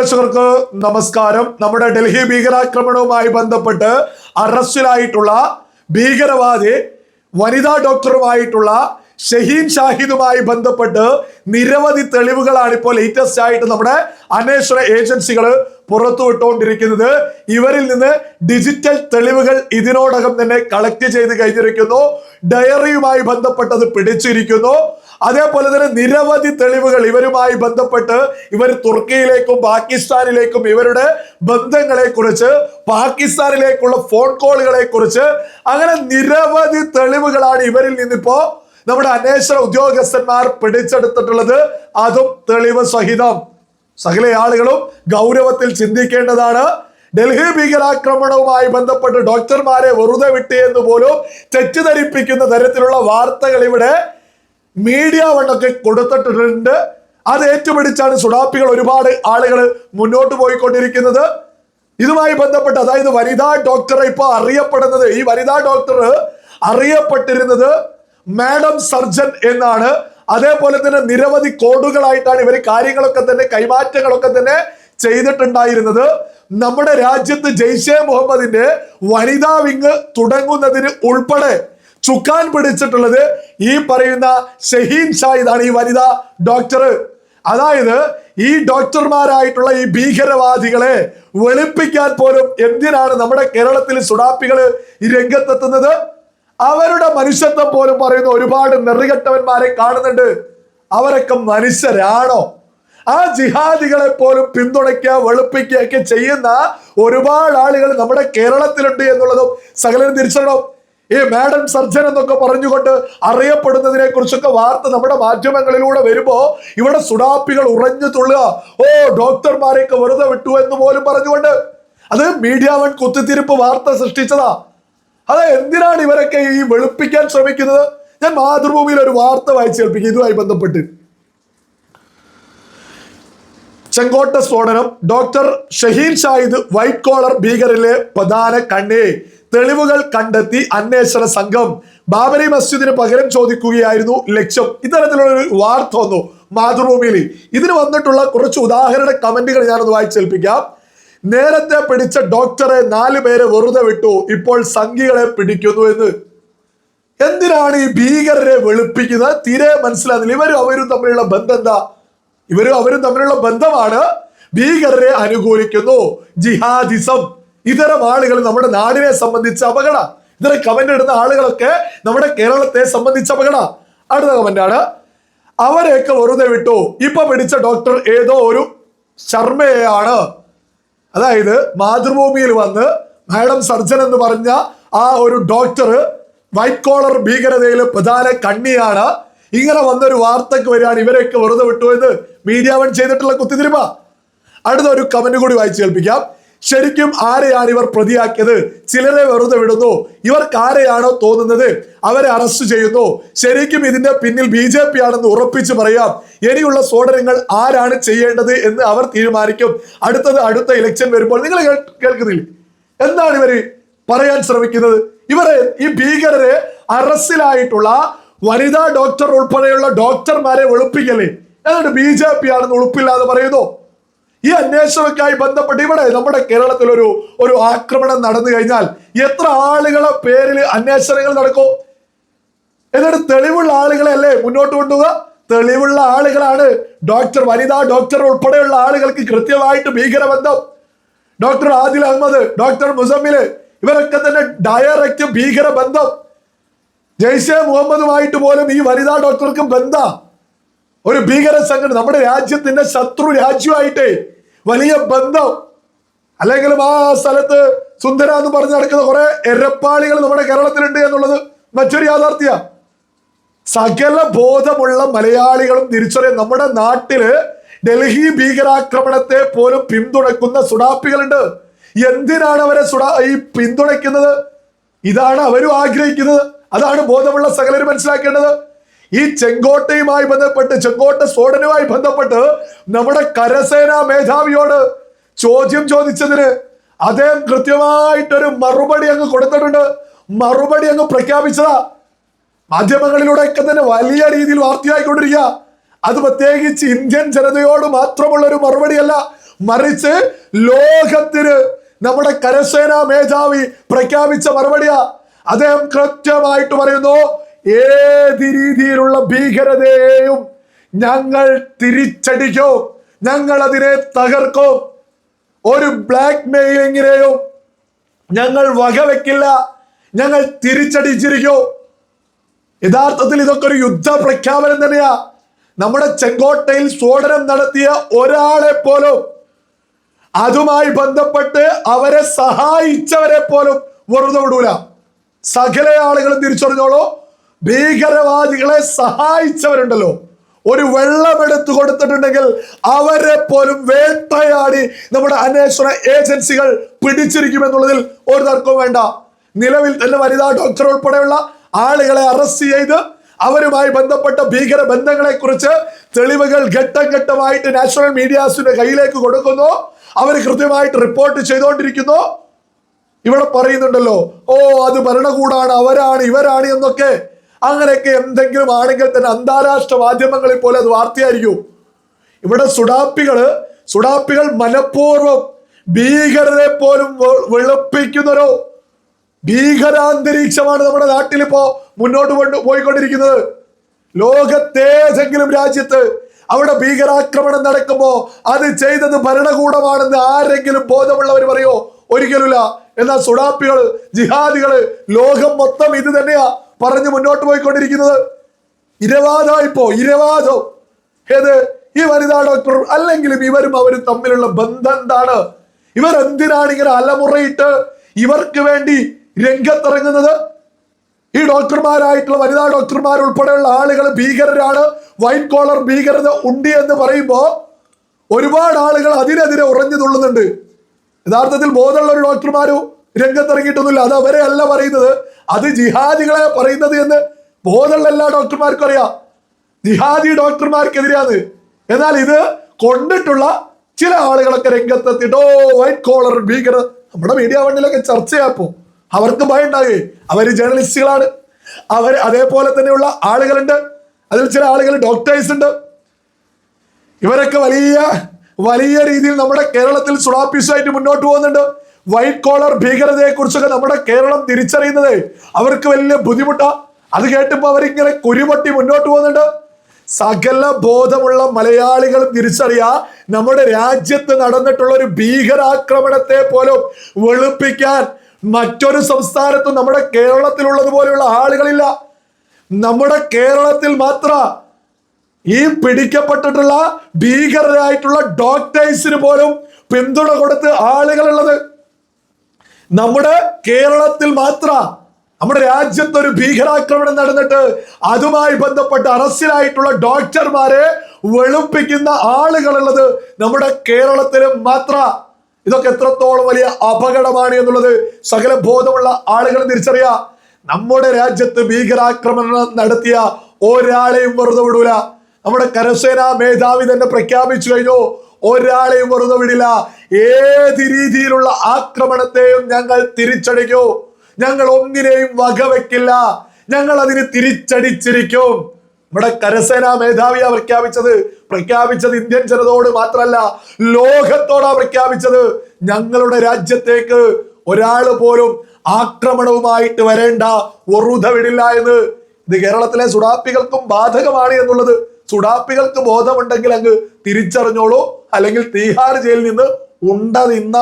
പ്രേക്ഷകർക്ക് നമസ്കാരം. നമ്മുടെ ഡൽഹി ഭീകരാക്രമണവുമായി ബന്ധപ്പെട്ട് അറസ്റ്റിലായിട്ടുള്ള ഭീകരവാദി വനിതാ ഡോക്ടറുമായിട്ടുള്ള ഷഹീൻ ഷാഹിദുമായി ബന്ധപ്പെട്ട് നിരവധി തെളിവുകളാണ് ഇപ്പോൾ ലേറ്റസ്റ്റ് ആയിട്ട് നമ്മുടെ അന്വേഷണ ഏജൻസികൾ പുറത്തുവിട്ടുകൊണ്ടിരിക്കുന്നത് ഇവരിൽ നിന്ന് ഡിജിറ്റൽ തെളിവുകൾ ഇതിനോടകം തന്നെ കളക്ട് ചെയ്ത് കഴിഞ്ഞിരിക്കുന്നു. ഡയറിയുമായി ബന്ധപ്പെട്ടത് പിടിച്ചിരിക്കുന്നു. അതേപോലെ തന്നെ നിരവധി തെളിവുകൾ ഇവരുമായി ബന്ധപ്പെട്ട് ഇവർ തുർക്കിയിലേക്കും പാകിസ്ഥാനിലേക്കും ഇവരുടെ ബന്ധങ്ങളെ കുറിച്ച് പാകിസ്ഥാനിലേക്കുള്ള ഫോൺ കോളുകളെ കുറിച്ച് അങ്ങനെ നിരവധി തെളിവുകളാണ് ഇവരിൽ നിന്നിപ്പോ നമ്മുടെ അന്വേഷണ ഉദ്യോഗസ്ഥന്മാർ പിടിച്ചെടുത്തിട്ടുള്ളത്. അതും തെളിവ് സഹിതം. സകല ആളുകളും ഗൗരവത്തിൽ ചിന്തിക്കേണ്ടതാണ്. ഡൽഹി ഭീകരാക്രമണവുമായി ബന്ധപ്പെട്ട് ഡോക്ടർമാരെ വെറുതെ വിട്ടി എന്ന് പോലും തെറ്റിദ്ധരിപ്പിക്കുന്ന തരത്തിലുള്ള വാർത്തകൾ ഇവിടെ മീഡിയ വണ്ണൊക്കെ കൊടുത്തിട്ടുണ്ട്. അത് ഏറ്റുപിടിച്ചാണ് സുഡാപ്പികൾ ഒരുപാട് ആളുകൾ മുന്നോട്ട് പോയിക്കൊണ്ടിരിക്കുന്നത്. ഇതുമായി ബന്ധപ്പെട്ട് അതായത് വനിതാ ഡോക്ടറെ ഇപ്പൊ അറിയപ്പെടുന്നത് ഈ വനിതാ ഡോക്ടർ അറിയപ്പെട്ടിരുന്നത് മാഡം സർജൻ എന്നാണ്. അതേപോലെ തന്നെ നിരവധി കോഡുകളായിട്ടാണ് ഇവർ കാര്യങ്ങളൊക്കെ തന്നെ കൈമാറ്റങ്ങളൊക്കെ തന്നെ ചെയ്തിട്ടുണ്ടായിരുന്നത്. നമ്മുടെ രാജ്യത്ത് ജെയ്ഷെ മുഹമ്മദിന്റെ വനിതാ വിങ് തുടങ്ങുന്നതിന് ഉൾപ്പെടെ ചുക്കാൻ പിടിച്ചിട്ടുള്ളത് ഈ പറയുന്ന ഷഹീൻ ഷാഹിദാണ് ഈ വനിതാ ഡോക്ടർ. അതായത് ഈ ഡോക്ടർമാരായിട്ടുള്ള ഈ ഭീകരവാദികളെ വെളുപ്പിക്കാൻ പോലും എന്തിനാണ് നമ്മുടെ കേരളത്തിൽ സുഡാപ്പികൾ ഈ രംഗത്തെത്തുന്നത്? അവരുടെ മനുഷ്യത്വം പോലും പറയുന്ന ഒരുപാട് നെറികെട്ടവന്മാരെ കാണുന്നുണ്ട്. അവരൊക്കെ മനുഷ്യരാണോ? ആ ജിഹാദികളെ പോലും പിന്തുണയ്ക്കുക വെളുപ്പിക്കുക ഒക്കെ ചെയ്യുന്ന ഒരുപാട് ആളുകൾ നമ്മുടെ കേരളത്തിലുണ്ട് എന്നുള്ളതും സകലരും തിരിച്ചറിയണം. ഈ മാഡം സർജൻ എന്നൊക്കെ പറഞ്ഞുകൊണ്ട് അറിയപ്പെടുന്നതിനെ കുറിച്ചൊക്കെ വാർത്ത നമ്മുടെ മാധ്യമങ്ങളിലൂടെ വരുമ്പോ ഇവിടെ സുഡാപ്പികൾ ഉറഞ്ഞു തുള്ളുക. ഓ ഡോക്ടർമാരെയൊക്കെ വെറുതെ വിട്ടു എന്ന് പോലും പറഞ്ഞുകൊണ്ട്. അത് മീഡിയ വൺ കുത്തിത്തിരിപ്പ് വാർത്ത സൃഷ്ടിച്ചതാ. അതെ എന്തിനാണ് ഇവരൊക്കെ ഈ വെളുപ്പിക്കാൻ ശ്രമിക്കുന്നത്? ഞാൻ മാതൃഭൂമിയിൽ ഒരു വാർത്ത വായിച്ചു കേൾപ്പിക്കും. ഇതുമായി ബന്ധപ്പെട്ട്. ചെങ്കോട്ട സ്ഫോടനം. Doctor Shaheen Shahid white collar ഭീകരിലെ പ്രധാന കണ്ണി. തെളിവുകൾ കണ്ടെത്തി അന്വേഷണ സംഘം. ബാബരി മസ്ജിദിന് പകരം ചോദിക്കുകയായിരുന്നു ലക്ഷ്യം. ഇത്തരത്തിലുള്ള ഒരു വാർത്ത വന്നു മാതൃഭൂമിയിൽ. ഇതിന് വന്നിട്ടുള്ള കുറച്ച് ഉദാഹരണ കമന്റുകൾ ഞാനൊന്ന് വായിച്ചേൽപ്പിക്കാം നേരത്തെ പിടിച്ച ഡോക്ടറെ നാല് പേരെ വെറുതെ വിട്ടു. ഇപ്പോൾ സംഘികളെ പിടിക്കുന്നു എന്ന്. എന്തിനാണ് ഈ ഭീകരരെ വെളുപ്പിക്കുന്നത്? തീരെ മനസ്സിലാകുന്നില്ല. ഇവരും അവരും തമ്മിലുള്ള ബന്ധം എന്താ? ഇവരും അവരും തമ്മിലുള്ള ബന്ധമാണ് ഭീകരരെ അനുകൂലിക്കുന്നു. ജിഹാദിസം. ഇത്തരം ആളുകൾ നമ്മുടെ നാടിനെ സംബന്ധിച്ച് അപകട. ഇത്തരം കമന്റ് ഇടുന്ന ആളുകളൊക്കെ നമ്മുടെ കേരളത്തെ സംബന്ധിച്ച് അപകട. അടുത്ത കമന്റാണ് അവരെയൊക്കെ വെറുതെ വിട്ടു. ഇപ്പൊ പിടിച്ച ഡോക്ടർ ഏതോ ഒരു ശർമ്മയാണ് അതായത് മാതൃഭൂമിയിൽ വന്ന് മാഡം സർജൻ എന്ന് പറഞ്ഞ ആ ഒരു ഡോക്ടർ വൈറ്റ് കോളർ ഭീകരതയിലെ പ്രധാന കണ്ണിയാണ്. ഇങ്ങനെ വന്നൊരു വാർത്തക്ക് വരികയാണ് ഇവരെയൊക്കെ വെറുതെ വിട്ടു എന്ന്. മീഡിയ വൺ ചെയ്തിട്ടുള്ള കുത്തിതിരുമ അടുത്ത ഒരു കമന്റ് കൂടി വായിച്ചു കേൾപ്പിക്കാം. ശരിക്കും ആരെയാണ് ഇവർ പ്രതിയാക്കിയത്? ചിലരെ വെറുതെ വിടുന്നു. ഇവർക്ക് ആരെയാണോ തോന്നുന്നത്? അവരെ അറസ്റ്റ് ചെയ്യുന്നു. ശരിക്കും ഇതിന്റെ പിന്നിൽ ബി ജെ പി ആണെന്ന് ഉറപ്പിച്ച് പറയാം. ഇനിയുള്ള സ്ഫോടനങ്ങൾ ആരാണ് ചെയ്യേണ്ടത് എന്ന് അവർ തീരുമാനിക്കും. അടുത്തത് അടുത്ത ഇലക്ഷൻ വരുമ്പോൾ നിങ്ങൾ കേൾക്കുന്നില്ല? എന്താണ് ഇവർ പറയാൻ ശ്രമിക്കുന്നത്? ഇവരെ ഈ ഭീകരരെ അറസ്റ്റിലായിട്ടുള്ള വനിതാ ഡോക്ടർ ഉൾപ്പെടെയുള്ള ഡോക്ടർമാരെ വെളുപ്പിക്കലേ എന്നിട്ട് ബി ജെ പി ആണെന്ന് ഉളുപ്പില്ലാതെ പറയുന്നു? ഈ അന്വേഷണവുമായി ബന്ധപ്പെട്ട് ഇവിടെ നമ്മുടെ കേരളത്തിൽ ഒരു ഒരു ആക്രമണം നടന്നു കഴിഞ്ഞാൽ എത്ര ആളുകളെ പേരിൽ അന്വേഷണങ്ങൾ നടക്കും? എന്നിട്ട് തെളിവുള്ള ആളുകളെ അല്ലേ മുന്നോട്ട് കൊണ്ടുപോകുക തെളിവുള്ള ആളുകളാണ് ഡോക്ടർ വനിതാ ഡോക്ടർ ഉൾപ്പെടെയുള്ള ആളുകൾക്ക് കൃത്യമായിട്ട് ഭീകരബന്ധം. ഡോക്ടർ ആദിൽ അഹമ്മദ് ഡോക്ടർ മുസമ്മിൽ ഇവരൊക്കെ തന്നെ ഡയറക്റ്റ് ഭീകര ബന്ധം ജയ്ഷെ മുഹമ്മദുമായിട്ട് പോലും ഈ വനിതാ ഡോക്ടർക്കും ബന്ധ. ഒരു ഭീകര സംഘടന നമ്മുടെ രാജ്യത്തിന്റെ ശത്രു രാജ്യമായിട്ട്. വലിയ ബന്ധം. അല്ലെങ്കിൽ ആ സ്ഥലത്ത് സുന്ദര എന്ന് പറഞ്ഞ് നടക്കുന്ന കുറെ എരപ്പാളികൾ നമ്മുടെ കേരളത്തിലുണ്ട് എന്നുള്ളത് മറ്റൊരു യാഥാർത്ഥ്യ. സകല ബോധമുള്ള മലയാളികളും തിരിച്ചറിയാൻ നമ്മുടെ നാട്ടിൽ ഡൽഹി ഭീകരാക്രമണത്തെ പോലും പിന്തുണക്കുന്ന സുഡാപ്പികളുണ്ട്. എന്തിനാണ് അവരെ സുഡാ ഈ പിന്തുണയ്ക്കുന്നത്? ഇതാണ് അവരും ആഗ്രഹിക്കുന്നത്. അതാണ് ബോധമുള്ള സകലരും മനസ്സിലാക്കേണ്ടത്. ഈ ചെങ്കോട്ടയുമായി ബന്ധപ്പെട്ട് ചെങ്കോട്ട സ്ഫോടനവുമായി ബന്ധപ്പെട്ട് നമ്മുടെ കരസേനാ മേധാവിയോട് ചോദ്യം ചോദിച്ചതിന് അദ്ദേഹം കൃത്യമായിട്ടൊരു മറുപടി അങ്ങ് കൊടുത്തിട്ടുണ്ട്. മറുപടി അങ്ങ് പ്രഖ്യാപിച്ചതാ. മാധ്യമങ്ങളിലൂടെയൊക്കെ തന്നെ വലിയ രീതിയിൽ വാർത്തയായിക്കൊണ്ടിരിക്കുക. അത് പ്രത്യേകിച്ച് ഇന്ത്യൻ ജനതയോട് മാത്രമുള്ള ഒരു മറുപടിയല്ല മറിച്ച് ലോകത്തിന് നമ്മുടെ കരസേനാ മേധാവി പ്രഖ്യാപിച്ച മറുപടിയാ. അദ്ദേഹം കൃത്യമായിട്ട് പറയുന്നു ഏത് രീതിയിലുള്ള ഭീകരതയെയും ഞങ്ങൾ തിരിച്ചടിക്കും. ഞങ്ങൾ അതിനെ തകർക്കോ. ഒരു ബ്ലാക്ക് മെയിലിങ്ങിനെയും ഞങ്ങൾ വകവെക്കില്ല. ഞങ്ങൾ തിരിച്ചടിച്ചിരിക്കോ. യഥാർത്ഥത്തിൽ ഇതൊക്കെ ഒരു യുദ്ധ പ്രഖ്യാപനം തന്നെയാ. നമ്മുടെ ചെങ്കോട്ടയിൽ സ്ഫോടനം നടത്തിയ ഒരാളെ പോലും അതുമായി ബന്ധപ്പെട്ട് അവരെ സഹായിച്ചവരെ പോലും വെറുതെ വിടൂല. സകല ആളുകളും തിരിച്ചറിഞ്ഞോളൂ. ഭീകരവാദികളെ സഹായിച്ചവരുണ്ടല്ലോ. ഒരു വെള്ളമെടുത്തു കൊടുത്തിട്ടുണ്ടെങ്കിൽ അവരെ പോലും വേട്ടയാടി നമ്മുടെ അന്വേഷണ ഏജൻസികൾ പിടിച്ചിരിക്കുമെന്നുള്ളതിൽ ഒരു തർക്കവും വേണ്ട. നിലവിൽ തന്നെ വനിതാ ഡോക്ടർ ഉൾപ്പെടെയുള്ള ആളുകളെ അറസ്റ്റ് ചെയ്ത് അവരുമായി ബന്ധപ്പെട്ട ഭീകര ബന്ധങ്ങളെ കുറിച്ച് തെളിവുകൾ ഘട്ടം ഘട്ടമായിട്ട് നാഷണൽ മീഡിയാസിന്റെ കയ്യിലേക്ക് കൊടുക്കുന്നു. അവർ കൃത്യമായിട്ട് റിപ്പോർട്ട് ചെയ്തുകൊണ്ടിരിക്കുന്നു. ഇവിടെ പറയുന്നുണ്ടല്ലോ ഓ അത് ഭരണകൂടാണ് അവരാണ് ഇവരാണ് എന്നൊക്കെ അങ്ങനെയൊക്കെ എന്തെങ്കിലും ആണെങ്കിൽ തന്നെ അന്താരാഷ്ട്ര മാധ്യമങ്ങളിൽ പോലെ അത് വാർത്തയായിരിക്കും. ഇവിടെ സുഡാപ്പികൾ സുഡാപ്പികൾ മനഃപൂർവം ഭീകരരെ പോലും വെളുപ്പിക്കുന്നൊരു ഭീകരാന്തരീക്ഷമാണ് നമ്മുടെ നാട്ടിൽ ഇപ്പോ മുന്നോട്ട് കൊണ്ട് പോയിക്കൊണ്ടിരിക്കുന്നത്. ലോകത്തേതെങ്കിലും രാജ്യത്ത് അവിടെ ഭീകരാക്രമണം നടക്കുമ്പോ അത് ചെയ്തത് ഭരണകൂടമാണെന്ന് ആരെങ്കിലും ബോധമുള്ളവർ പറയോ? ഒരിക്കലുമില്ല. എന്നാൽ സുഡാപ്പികൾ ജിഹാദികൾ ലോകം മൊത്തം ഇത് തന്നെയാ. പറഞ്ഞ് മുന്നോട്ട് പോയിക്കൊണ്ടിരിക്കുന്നത്. ഇരവാദോ ഇപ്പോ ഇരവാദം. ഏത്? ഈ വനിതാ ഡോക്ടർ അല്ലെങ്കിലും ഇവരും അവരും തമ്മിലുള്ള ബന്ധം എന്താണ് ഇവർ എന്തിനാണ് ഇങ്ങനെ അലമുറയിട്ട് ഇവർക്ക് വേണ്ടി രംഗത്തിറങ്ങുന്നത്? ഈ ഡോക്ടർമാരായിട്ടുള്ള വനിതാ ഡോക്ടർമാർ ഉൾപ്പെടെയുള്ള ആളുകൾ ഭീകരരാണ്. വൈറ്റ് കോളർ ഭീകരത ഉണ്ട് എന്ന് പറയുമ്പോൾ ഒരുപാട് ആളുകൾ അതിനെതിരെ ഉറഞ്ഞു തുള്ളുന്നുണ്ട്. യഥാർത്ഥത്തിൽ ബോധമുള്ള ഒരു ഡോക്ടർമാരും? രംഗത്തിറങ്ങിയിട്ടൊന്നുമില്ല. അത് അവരെ അല്ല പറയുന്നത്. അത് ജിഹാദികളെ പറയുന്നത് എന്ന് ബോധമുള്ള എല്ലാ ഡോക്ടർമാർക്കും അറിയാം. ജിഹാദി ഡോക്ടർമാർക്കെതിരെയാണ്. എന്നാൽ ഇത് കൊണ്ടിട്ടുള്ള ചില ആളുകളൊക്കെ രംഗത്തെത്തിട്ടോ വൈറ്റ് കോളർ ഭീകര നമ്മുടെ മീഡിയ വണ്ണിലൊക്കെ ചർച്ചയാപ്പോ അവർക്ക് ഭയം ഉണ്ടാകേ അവർ ജേർണലിസ്റ്റുകളാണ് അവർ അതേപോലെ തന്നെയുള്ള ആളുകളുണ്ട്. അതിൽ ചില ആളുകൾ ഡോക്ടേഴ്സ് ഉണ്ട്. ഇവരൊക്കെ വലിയ വലിയ രീതിയിൽ നമ്മുടെ കേരളത്തിൽ സുഡാപ്പീസുമായിട്ട് മുന്നോട്ട് പോകുന്നുണ്ട്. വൈറ്റ് കോളർ ഭീകരതയെ കുറിച്ചൊക്കെ നമ്മുടെ കേരളം തിരിച്ചറിയുന്നത് അവർക്ക് വലിയ ബുദ്ധിമുട്ടാ. അത് കേട്ടപ്പോ അവരിങ്ങനെ കുരുപൊട്ടി മുന്നോട്ട് പോകുന്നുണ്ട്. സകല ബോധമുള്ള മലയാളികൾ തിരിച്ചറിയാ നമ്മുടെ രാജ്യത്ത് നടന്നിട്ടുള്ള ഒരു ഭീകരാക്രമണത്തെ പോലും വെളുപ്പിക്കാൻ മറ്റൊരു സംസ്ഥാനത്തും നമ്മുടെ കേരളത്തിലുള്ളത് പോലെയുള്ള ആളുകളില്ല. നമ്മുടെ കേരളത്തിൽ മാത്ര ഈ പിടിക്കപ്പെട്ടിട്ടുള്ള ഭീകരരായിട്ടുള്ള ഡോക്ടേഴ്സിന് പോലും പിന്തുണ കൊടുത്ത് ആളുകളുള്ളത് നമ്മുടെ കേരളത്തിൽ മാത്ര നമ്മുടെ രാജ്യത്ത് ഒരു ഭീകരാക്രമണം നടന്നിട്ട് അതുമായി ബന്ധപ്പെട്ട് അറസ്റ്റിലായിട്ടുള്ള ഡോക്ടർമാരെ വെളുപ്പിക്കുന്ന ആളുകളുള്ളത് നമ്മുടെ കേരളത്തിൽ മാത്ര. ഇതൊക്കെ എത്രത്തോളം വലിയ അപകടമാണ് എന്നുള്ളത് സകല ബോധമുള്ള ആളുകൾ തിരിച്ചറിയാ. നമ്മുടെ രാജ്യത്ത് ഭീകരാക്രമണം നടത്തിയ ഒരാളെയും വെറുതെ വിടൂല. നമ്മുടെ കരസേനാ മേധാവി തന്നെ പ്രഖ്യാപിച്ചു കഴിഞ്ഞു. ഒരാളെയും വെറുതെ വിടില്ല. ഏത് രീതിയിലുള്ള ആക്രമണത്തെയും ഞങ്ങൾ തിരിച്ചടിക്കൂ. ഞങ്ങൾ ഒന്നിനെയും വകവെക്കില്ല. ഞങ്ങൾ അതിന് തിരിച്ചടിച്ചിരിക്കും. നമ്മുടെ കരസേനാ മേധാവിയാ പ്രഖ്യാപിച്ചത്. പ്രഖ്യാപിച്ചത് ഇന്ത്യൻ ജനതയോട് മാത്രമല്ല ലോകത്തോടാ പ്രഖ്യാപിച്ചത്. ഞങ്ങളുടെ രാജ്യത്തേക്ക് ഒരാൾ പോലും ആക്രമണവുമായിട്ട് വരേണ്ട വെറുതെ വിടില്ല എന്ന് ഇത് കേരളത്തിലെ സുഡാപ്പികൾക്കും ബാധകമാണ് എന്നുള്ളത് സുഡാപ്പികൾക്ക് ബോധമുണ്ടെങ്കിൽ അങ്ങ് തിരിച്ചറിഞ്ഞോളൂ. അല്ലെങ്കിൽ തീഹാർ ജയിലിൽ നിന്ന് ഉണ്ട നിന്ന